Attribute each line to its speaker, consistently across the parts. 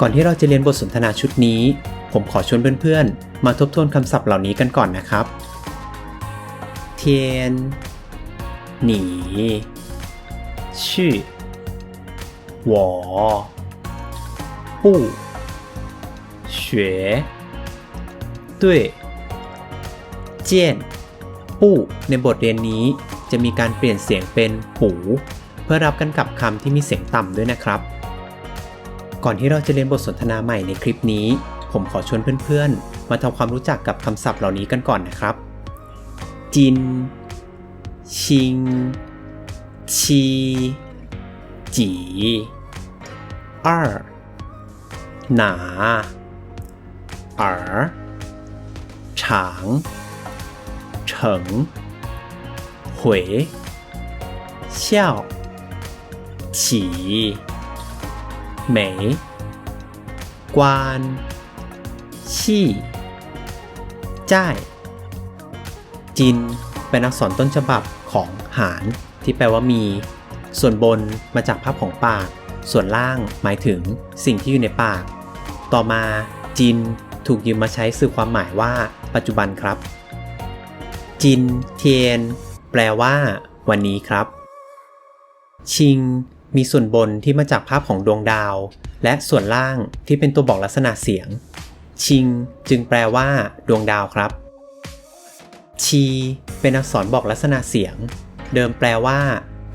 Speaker 1: ก่อนที่เราจะเรียนบทสนทนาชุดนี้ ผมขอชวนเพื่อนๆ มาทบทวนคำศัพท์เหล่านี้กันก่อนนะครับ เทียน หนี ชื่อ我不学对เจียนปู้ในบทเรียนนี้จะมีการเปลี่ยนเสียงเป็นปู เพื่อรับกันกับคำที่มีเสียงต่ำด้วยนะครับ ก่อนที่เราจะเรียนบทสนทนาใหม่ในคลิปนี้ ผมขอชวนเพื่อนๆ มาทำความรู้จักกับคำศัพท์เหล่านี้กันก่อนนะครับ จิน ชิง ชีจีอ้าหนาอ๋ฉางเฉิงหวยเชี่ยวฉี 美关ชี่จ้ายจิน เป็นอักษรต้นฉบับของหารที่แปลว่ามี ส่วนบนมาจากภาพของปาก ส่วนล่างหมายถึงสิ่งที่อยู่ในปาก ต่อมาจินถูกยืมมาใช้สื่อความหมายว่า ปัจจุบันครับ จินเทียน แปลว่า วันนี้ครับ ชิง มีส่วนบนที่มาจากภาพของดวงดาว และส่วนล่างที่เป็นตัวบอกลักษณะเสียง ชิงจึงแปลว่า ดวงดาวครับ ชี เป็นอักษรบอกลักษณะเสียง เดิมแปลว่า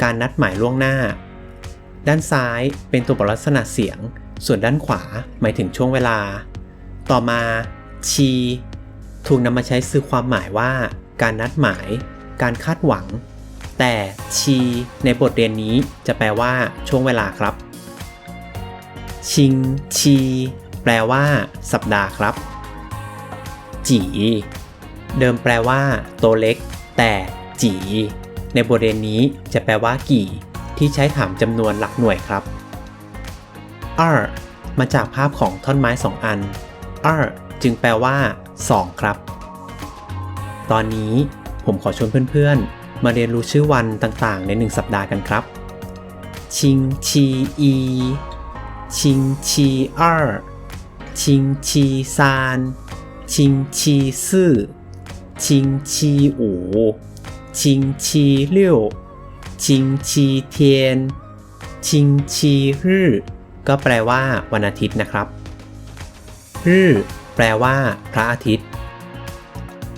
Speaker 1: การนัดหมายล่วงหน้า ด้านซ้ายเป็นตัวบอกลักษณะเสียง ส่วนด้านขวาหมายถึงช่วงเวลา ต่อมา ชี ถูกนำมาใช้สื่อความหมายว่า การนัดหมาย การคาดหวัง แต่ชีในบทเรียนนี้จะแปลว่าช่วงเวลาครับ ชิงชี แปลว่า สัปดาห์ครับ จีเดิมแปลว่า ตัวเล็ก แต่จี ในบทเรียนนี้จะแปลว่า กี่ ที่ใช้ถามจำนวนหลักหน่วยครับ r มาจากภาพของท่อนไม้สองอัน r จึงแปลว่า 2 ครับ ตอนนี้ผมขอชวนเพื่อนๆ มาเรียนรู้ชื่อวันต่างๆ ในหนึ่งสัปดาห์กันครับ ชิงชีอีชิงชี二ชิงชีซานชิงชีซื่อชิงชีอูชิงชีเลี่ยวชิงชีเทียนชิงชีรื่อก็แปลว่าวันอาทิตย์นะครับรื่อแปลว่า พระอาทิตย์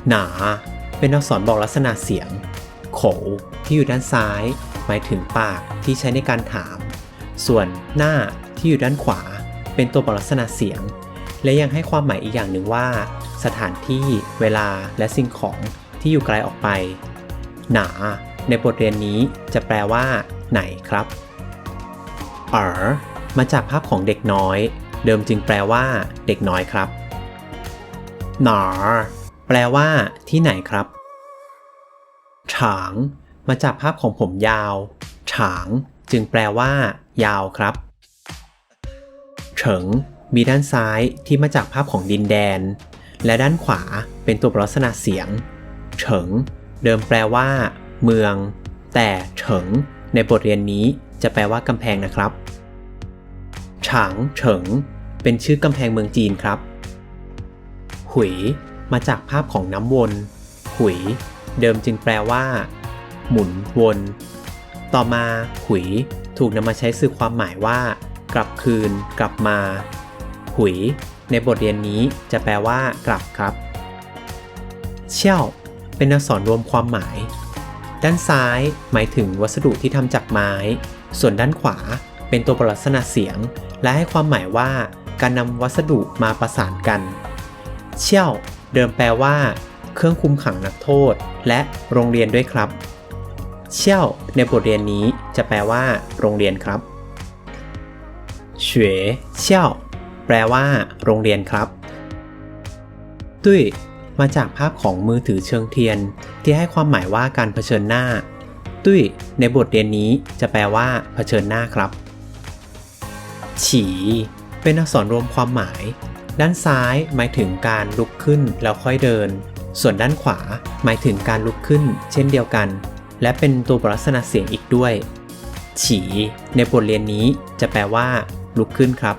Speaker 1: หนา เป็นอักษรบอกลักษณะเสียง โขที่อยู่ด้านซ้าย หมายถึงปากที่ใช้ในการถาม ส่วนหน้าที่อยู่ด้านขวา เป็นตัวบอกลักษณะเสียง และยังให้ความหมายอีกอย่างหนึ่งว่า สถานที่ เวลาและสิ่งของที่อยู่ไกลออกไป หนา ในบทเรียนนี้จะแปลว่า ไหนครับเอ๋อมาจากภาพของเด็กน้อย เดิมจึงแปลว่า เด็กน้อยครับหนาแปลว่า ที่ไหนครับ ฉาง มาจากภาพของผมยาว ฉาง จึงแปลว่า ยาวครับ เฉิง มีด้านซ้ายที่มาจากภาพของดินแดน และด้านขวาเป็นตัวลักษณะเสียง เฉิง เดิมแปลว่า เมือง แต่เฉิง ในบทเรียนนี้จะแปลว่ากำแพงนะครับ ฉางเฉิง เป็นชื่อกำแพงเมืองจีนครับ หุย มาจากภาพของน้ำวน หุย เดิมจึงแปลว่า หมุนวน ต่อมาหุย ถูกนำมาใช้สื่อความหมายว่า กลับคืน กลับมา หุย ในบทเรียนนี้จะแปลว่า กลับครับ เชี่ยว เป็นอักษรรวมความหมาย ด้านซ้ายหมายถึงวัสดุที่ทำจากไม้ ส่วนด้านขวาเป็นตัวลักษณะเสียง และให้ความหมายว่า การนำวัสดุมาประสานกัน เชี่ยว เดิมแปลว่า เครื่องคุมขังนักโทษ และโรงเรียนด้วยครับ เชี่ยวในบทเรียนนี้จะแปลว่า โรงเรียนครับเฉวยเชี่ยวแปลว่า โรงเรียนครับ ตุ้ยมาจากภาพของมือถือเชิงเทียน ที่ให้ความหมายว่าการเผชิญหน้า ตุ้ยในบทเรียนนี้จะแปลว่า เผชิญหน้าครับ ฉีเป็นอักษรรวมความหมาย ด้านซ้ายหมายถึงการลุกขึ้นแล้วค่อยเดิน ส่วนด้านขวาหมายถึงการลุกขึ้นเช่นเดียวกัน และเป็นตัวลักษณะเสียงอีกด้วย ฉี ในบทเรียนนี้จะแปลว่า ลุกขึ้นครับ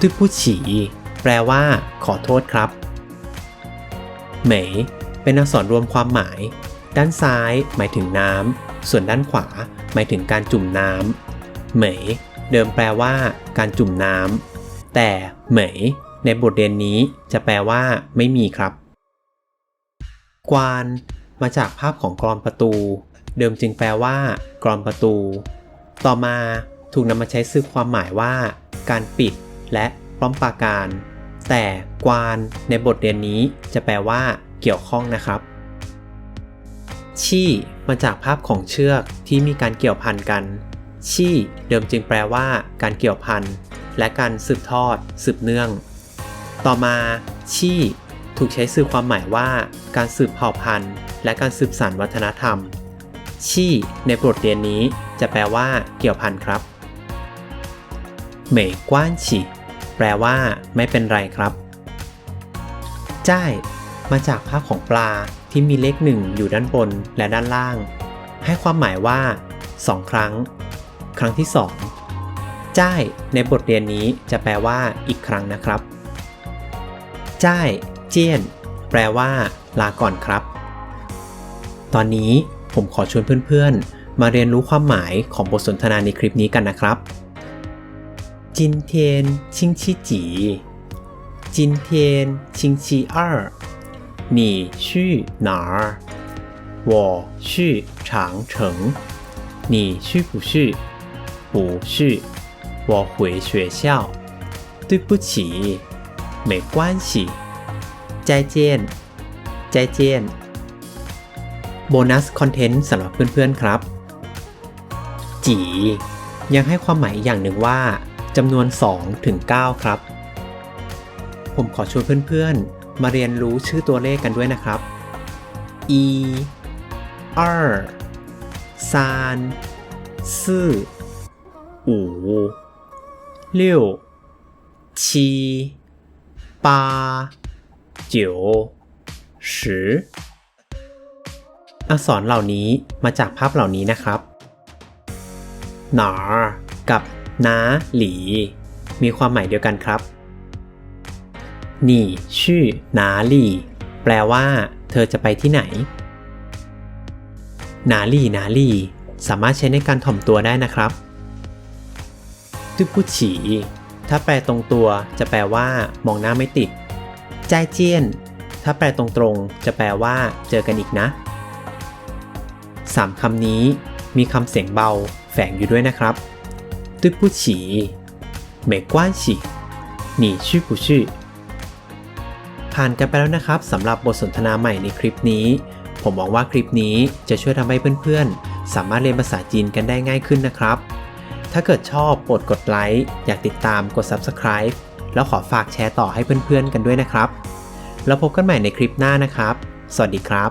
Speaker 1: ตุผู้ฉี แปลว่า ขอโทษครับ เหมย เป็นอักษรรวมความหมาย ด้านซ้าย หมายถึงน้ำ ส่วนด้านขวา หมายถึงการจุ่มน้ำเหมย เดิมแปลว่า การจุ่มน้ำแต่เหมย ในบทเรียนนี้จะแปลว่า ไม่มีครับ กวานมาจากภาพของกรอนประตู เดิมจึงแปลว่า กรอนประตู ต่อมาถูกนำมาใช้ซื้อความหมายว่า การปิด และป้อมปราการ แต่กวานในบทเรียนนี้จะแปลว่า เกี่ยวข้องนะครับ ชี่มาจากภาพของเชือกที่มีการเกี่ยวพันกัน ชี่เดิมจึงแปลว่า การเกี่ยวพันและการสืบทอด สืบเนื่อง ต่อมาชี่ถูกใช้สื่อความหมายว่าการสืบเผ่าพันธุ์ และการสืบสานวัฒนธรรม ชี่ในบทเรียนนี้จะแปลว่าเกี่ยวพันครับเหมยกว้านฉีแปลว่า ไม่เป็นไรครับจ้ายมาจากภาพของปลาที่มีเลขหนึ่งอยู่ด้านบนและด้านล่าง ให้ความหมายว่าสองครั้ง ครั้งที่สองจ้ายในบทเรียนนี้จะแปลว่า อีกครั้งนะครับ จ้ายเจี้ยน แปลว่า ลาก่อนครับ ตอนนี้ผมขอชวนเพื่อนๆ มาเรียนรู้ความหมายของบทสนทนาในคลิปนี้กันนะครับ今天星期几今天星期二你去哪儿我去长城你去不去不去我回学校对不起 没关系ใจเจียนใจเจียนโบนัสคอนเทนต์สำหรับเพื่อนๆครับ จี ยังให้ความหมายอีกอย่างหนึ่งว่าจำนวน 2 ถึง 9 ครับ ผมขอชวนเพื่อนๆ มาเรียนรู้ชื่อตัวเลขกันด้วยนะครับ e r 三四五六七 八九十อักษรเหล่านี้มาจากภาพเหล่านี้นะครับ หนา กับ น้า หลี มีความหมายเดียวกันครับ นี่ชื่อนาหลี่ แปลว่า เธอจะไปที่ไหน นาหลี่นาหลี่ สามารถใช้ในการถ่อมตัวได้นะครับตุปุฉี ถ้าแปลตรงตัวจะแปลว่ามองหน้าไม่ติดใจเจียน ถ้าแปลตรงๆ จะแปลว่า เจอกันอีกนะ 3 คำนี้มีคำเสียงเบา แฝงอยู่ด้วยนะครับตุ้ยผู้ฉีเมกว่านฉีหนีชื่อกูชื่อ ผ่านกันไปแล้วนะครับสำหรับบทสนทนาใหม่ในคลิปนี้ ผมหวังว่าคลิปนี้จะช่วยทำให้เพื่อนๆ สามารถเรียนภาษาจีนกันได้ง่ายขึ้นนะครับ ถ้าเกิดชอบโปรดกดไลค์ อยากติดตามกด Subscribe แล้วขอฝากแชร์ต่อให้เพื่อนๆกันด้วยนะครับ แล้วพบกันใหม่ในคลิปหน้านะครับ สวัสดีครับ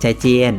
Speaker 1: ใจเจียน